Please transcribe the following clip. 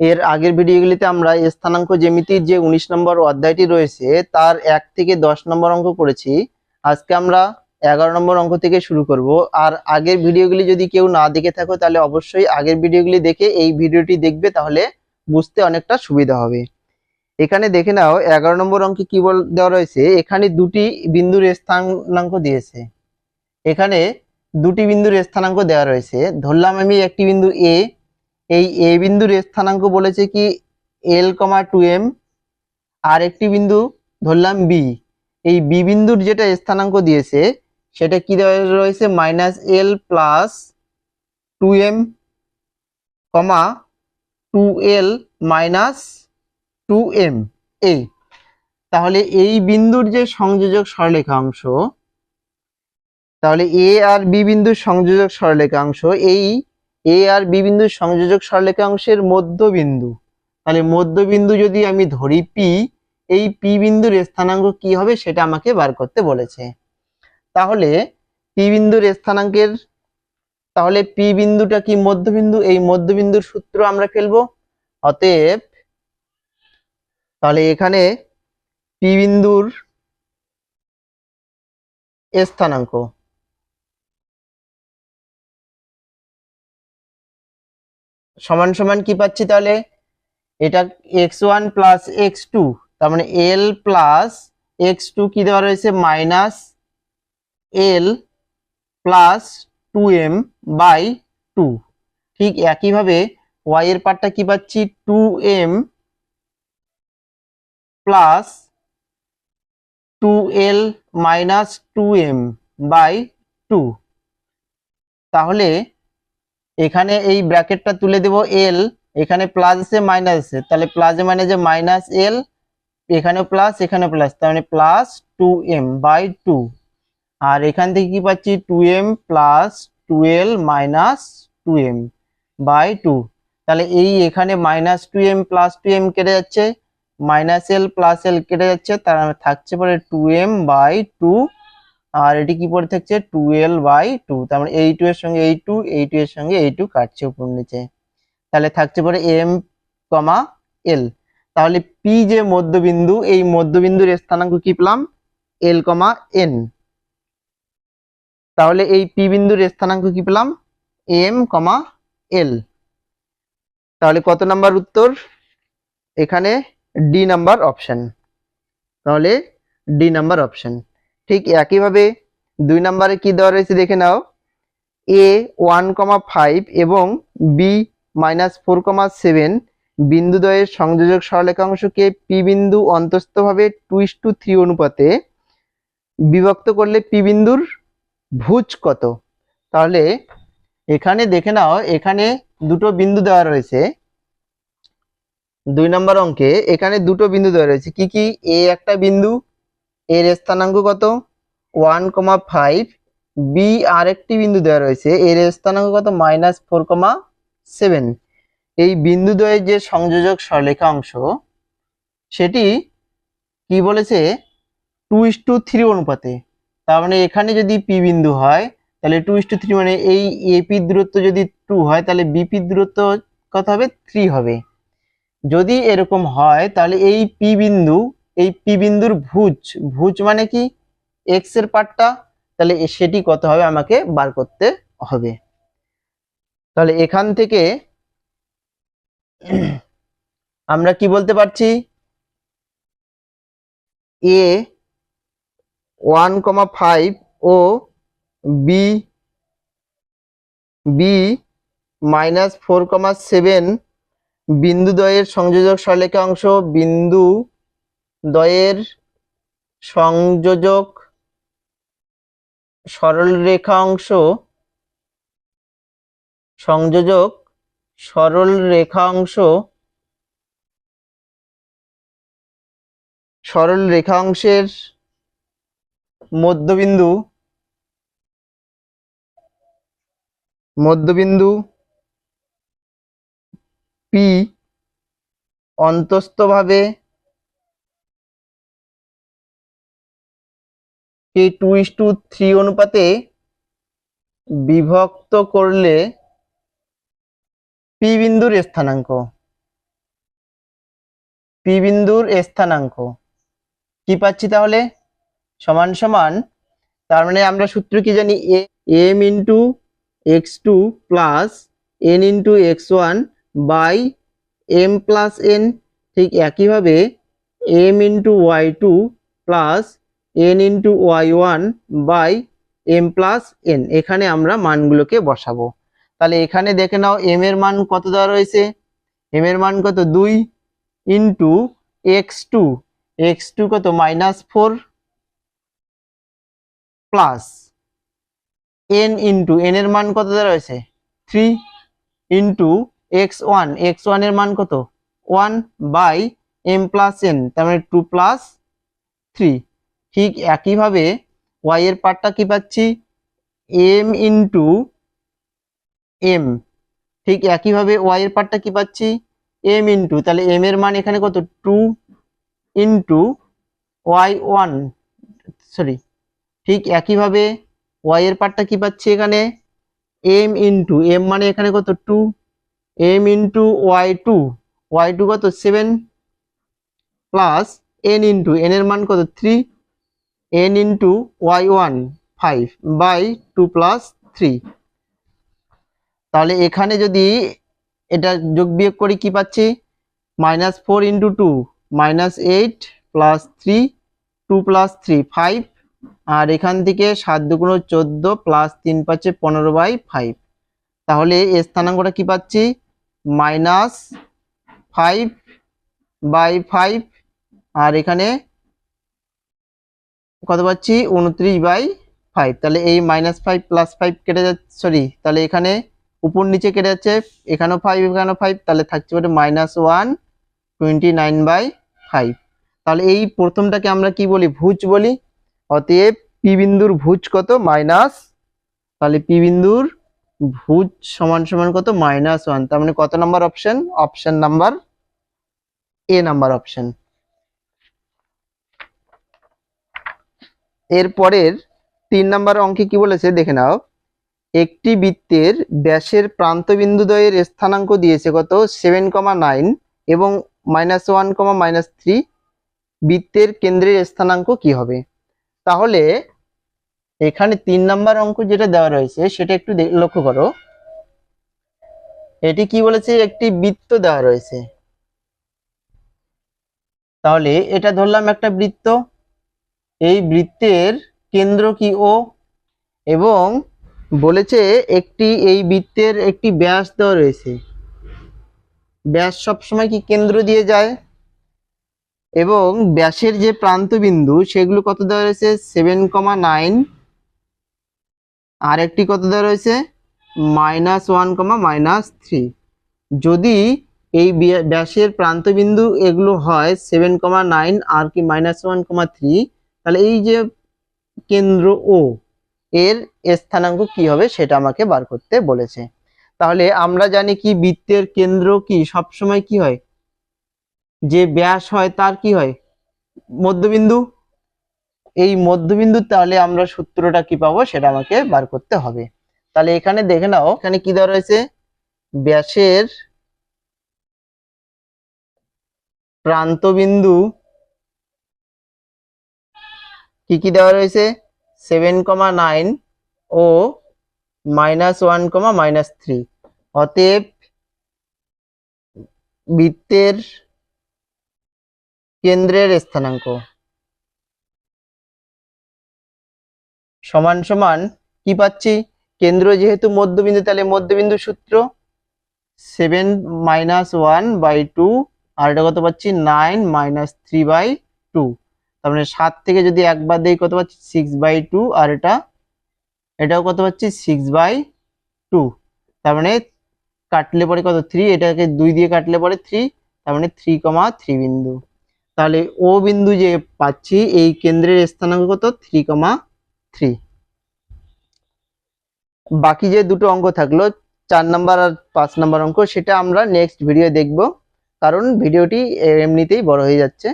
এর আগের ভিডিওগুলিতে আমরা স্থানাঙ্ক জ্যামিতির যে উনিশ নম্বর অধ্যায়টি রয়েছে, তার এক থেকে দশ নম্বর অঙ্ক করেছি। আজকে আমরা এগারো নম্বর অঙ্ক থেকে শুরু করব। আর আগের ভিডিওগুলি যদি কেউ না দেখে থাকো, তাহলে অবশ্যই আগের ভিডিওগুলি দেখে এই ভিডিওটি দেখবে, তাহলে বুঝতে অনেকটা সুবিধা হবে। এখানে দেখে নাও, এগারো নম্বর অঙ্কে কি বল দেওয়া রয়েছে? এখানে দুটি বিন্দুর স্থানাঙ্ক দিয়েছে। এখানে দুটি বিন্দুর স্থানাঙ্ক দেওয়া রয়েছে। ধরলাম আমি একটি বিন্দু এ এই এ বিন্দুর স্থানাঙ্ক বলেছে কি এল কমা টু এম আর একটি বিন্দু ধরলাম বি এই বি বিন্দুর যেটা স্থানাঙ্ক দিয়েছে, সেটা কি রয়েছে? Minus L plus two M comma two L minus two M এই, তাহলে এই বিন্দুর যে সংযোজক সরলেখাংশ তাহলে এ আর বি বিন্দুর সংযোজক সরলেখাংশ এই এ আর বি বিন্দুর সংযোজক সরলেখাংশের মধ্যবিন্দু। তাহলে মধ্যবিন্দু যদি আমি ধরি পি এই পি বিন্দুর স্থানাঙ্ক কি হবে সেটা আমাকে বার করতে বলেছে। তাহলে পি বিন্দুর স্থানাঙ্কের, তাহলে পি বিন্দুটা কি মধ্যবিন্দু? এই মধ্যবিন্দুর সূত্র আমরা ফেলব। অতএব, তাহলে এখানে পি বিন্দুর স্থানাঙ্ক। সমান সমান কি পাচ্ছি তাহলে? এটা X one plus X two তার মানে এল প্লাস এক্স টু কি দেওয়া রয়েছে? Minus L plus two M by two ঠিক একইভাবে ওয়াই এর পার্টটা কি পাচ্ছি? Two M plus two L minus two M by two তাহলে এখানে এই ব্র্যাকেটটা তুলে দেব এল এখানে প্লাস আছে মাইনাস আছে তাহলে প্লাসে মানে যে মাইনাস এল এখানেও প্লাস এখানে প্লাস তার মানে plus two M by two আর এখান থেকে কি পাচ্ছি? Two M plus twelve minus two M by two তাহলে এই এখানে minus two M plus two M কেটে যাচ্ছে। মাইনাস এল প্লাস এল কেটে যাচ্ছে, তার মানে থাকছে পরে টু এম বাই টু আর এটি কি পড়ে থাকছে? Twelve by two. তার মানে এই টু এর সঙ্গে এই টু এই টু এর সঙ্গে এই টু কাটছে উপর নিচে। তাহলে থাকছে পরে এম কমা এল। তাহলে পি যে মধ্যবিন্দু, এই মধ্যবিন্দুর স্থানাঙ্ক কি পেলাম? L comma N. তাহলে এই পি বিন্দুর স্থানাঙ্ক কি পেলাম? M comma L. তাহলে কত নাম্বার উত্তর? এখানে ডি নাম্বার অপশন। তাহলে ডি নাম্বার অপশন। ঠিক একইভাবে দুই নম্বরে কি দেওয়া রয়েছে দেখে নাও। এ ওয়ান কমা ফাইভ এবং B minus four comma seven বিন্দুদ্বয়ের সংযোজক সরলেখাংশকে পি বিন্দু অন্তস্থভাবে টু ইস টু থ্রি অনুপাতে বিভক্ত করলে পি বিন্দুর ভুজ কত? তাহলে এখানে দেখে নাও, এখানে দুটো বিন্দু দেওয়া রয়েছে। দুই নম্বর অঙ্কে এখানে দুটো বিন্দু দেওয়া রয়েছে। কি কি? এ একটা বিন্দু এর স্থানাঙ্ক কত? ওয়ান কমা ফাইভ বি আরেকটি বিন্দু দেওয়া রয়েছে। এর স্থানাঙ্ক কত? মাইনাস ফোর কমা সেভেন এই বিন্দুদ্বয়ের যে সংযোজক সরলেখা অংশ, সেটি কি বলেছে? টু ইস টু থ্রি অনুপাতে। তার মানে এখানে যদি পি বিন্দু হয়, তাহলে টু ইস টু থ্রি মানে এই এপি দূরত্ব যদি টু হয়, তাহলে বিপি দূরত্ব কত হবে? থ্রি হবে। যদি এরকম হয়, তাহলে এই পি বিন্দু এই পি বিন্দুর ভুজ ভুজ মানে কি? এক্সের পার্টটা তাহলে সেটি কত হবে? আমাকে বার করতে হবে। তাহলে এখান থেকে আমরা কি বলতে পারছি? A one comma five O B B minus four comma seven বিন্দুদ্বয়ের সংযোজক সংযোজক সরলেখাংশ বিন্দু দ্বয়ের সংযোজক সরল রেখাংশ সংযোজক সরল রেখাংশ সরল রেখাংশের মধ্যবিন্দু মধ্যবিন্দু পি অন্তস্থভাবে এই টু ইস টু থ্রি অনুপাতে বিভক্ত করলে পি বিন্দুর স্থানাঙ্ক। পি বিন্দুর স্থানাঙ্ক। কি পাচ্ছি তাহলে? সমান সমান, তার মানে আমরা সূত্র কি জানি? M into X two plus N into X one by M plus N ঠিক একইভাবে M into Y two plus N into Y one by M plus N এখানে আমরা মানগুলোকে বসাবো। তাহলে এখানে দেখে নাও এম এর মান কত দেওয়া রয়েছে? এম এর মান কত? দুই into X two X two কত? Minus four plus N into N এর মান কত দেওয়া রয়েছে? Three into X one X ওয়ানের মান কত? One by M plus N তার মানে টু প্লাস থ্রি ঠিক একইভাবে ওয়াই এর পার্টটা কি পাচ্ছি? এম ইন্টু এম ঠিক একইভাবে ওয়াই এর পার্টটা কি পাচ্ছি? এম ইন্টু তাহলে এম এর মান এখানে কত? Two into Y one sorry ঠিক একইভাবে ওয়াই এর পার্টটা কি পাচ্ছি এখানে? এম ইন্টু এম মানে এখানে কত? Two M into Y two Y two কত? Seven plus N into N এর মান কত? Three N into Y one five by two plus three তাহলে এখানে যদি এটা যোগ বিয়োগ করি কি পাচ্ছি? Minus four into two minus eight plus three two plus three five আর এখান থেকে সাত দুগুণ চোদ্দ প্লাস তিন পাচ্ছে পনেরো বাই ফাইভ তাহলে স্থানাঙ্কটা কি পাচ্ছি? মাইনাস ফাইভ বাই ফাইভ আর এখানে কত পাচ্ছি? উনত্রিশ বাই ফাইভ তাহলে এই মাইনাস ফাইভ প্লাস ফাইভ কেটে যাচ্ছে সরি তাহলে এখানে উপর নিচে কেটে যাচ্ছে, এখানেও ফাইভ এখানেও ফাইভ তাহলে থাকছে বলে minus one twenty nine by five তাহলে এই প্রথমটাকে আমরা কি বলি? ভুজ বলি। অতএব পি বিন্দুর ভুজ কত? মাইনাস তাহলে পি বিন্দুর ভুজ সমান সমান কত? মাইনাস ওয়ান তার মানে কত number option option number A number option এরপরের তিন নাম্বার অঙ্কে কি বলেছে দেখে নাও। একটি বৃত্তের ব্যাসের প্রান্তবিন্দুদ্বয়ের স্থানাঙ্ক দিয়েছে কত? সেভেন কমা নাইন এবং minus one comma minus three. বৃত্তের কেন্দ্রের স্থানাঙ্ক কি হবে? তাহলে এখানে তিন নাম্বার অঙ্ক যেটা দেওয়া রয়েছে সেটা একটু লক্ষ্য করো। এটি কি বলেছে? একটি বৃত্ত দেওয়া রয়েছে। তাহলে এটা ধরলাম একটা বৃত্ত। এই বৃত্তের কেন্দ্র কি ও? এবং বলেছে একটি, এই বৃত্তের একটি ব্যাস দেওয়া রয়েছে। ব্যাস সবসময় কি কেন্দ্র দিয়ে যায়? এবং ব্যাসের যে প্রান্ত বিন্দু সেগুলো কত দেওয়া রয়েছে? Seven comma nine. আর একটি কত দেওয়া রয়েছে? Minus one comma minus three. যদি এই ব্য- ব্যাসের প্রান্তবিন্দু এগুলো হয়, সেভেন কমা নাইন আর কি মাইনাস ওয়ান কমা থ্রি তাহলে এই যে কেন্দ্র ও এর স্থানাঙ্ক কি হবে সেটা আমাকে বার করতে বলেছে। তাহলে আমরা জানি কি, বৃত্তের কেন্দ্র কি? সবসময় কি হয়? যে ব্যাস হয় তার কি হয়? মধ্যবিন্দু। এই মধ্যবিন্দু তাহলে আমরা সূত্রটা কি পাবো সেটা আমাকে বার করতে হবে। তাহলে এখানে দেখে নাও, এখানে কি দেওয়া রয়েছে? ব্যাসের প্রান্তবিন্দু কি কি দেওয়া রয়েছে? সেভেন কমা নাইন ও minus one comma minus three অতএব বৃত্তের কেন্দ্রের স্থানাঙ্ক। সমান সমান কি পাচ্ছি? কেন্দ্র যেহেতু মধ্যবিন্দু, তাহলে মধ্যবিন্দু সূত্র seven minus one by two আর এটা কত পাচ্ছি? Nine minus three by two তার মানে সাত থেকে যদি একবার দেই, কত পাচ্ছি? সিক্স বাই টু আর এটা, এটাও কত পাচ্ছি? সিক্স বাই টু তার মানে কাটলে পরে কত? থ্রি এটাকে দুই দিয়ে কাটলে পরে থ্রি তার মানে থ্রি কমা থ্রি বিন্দু। তাহলে ও বিন্দু যে পাচ্ছি, এই কেন্দ্রের স্থানাঙ্ক কত? থ্রি কমা থ্রি বাকি যে দুটো অঙ্ক থাকল, চার নাম্বার আর পাঁচ নাম্বার অঙ্ক, সেটা আমরা নেক্সট ভিডিও দেখব। কারণ ভিডিওটি এমনিতেই বড় হয়ে যাচ্ছে।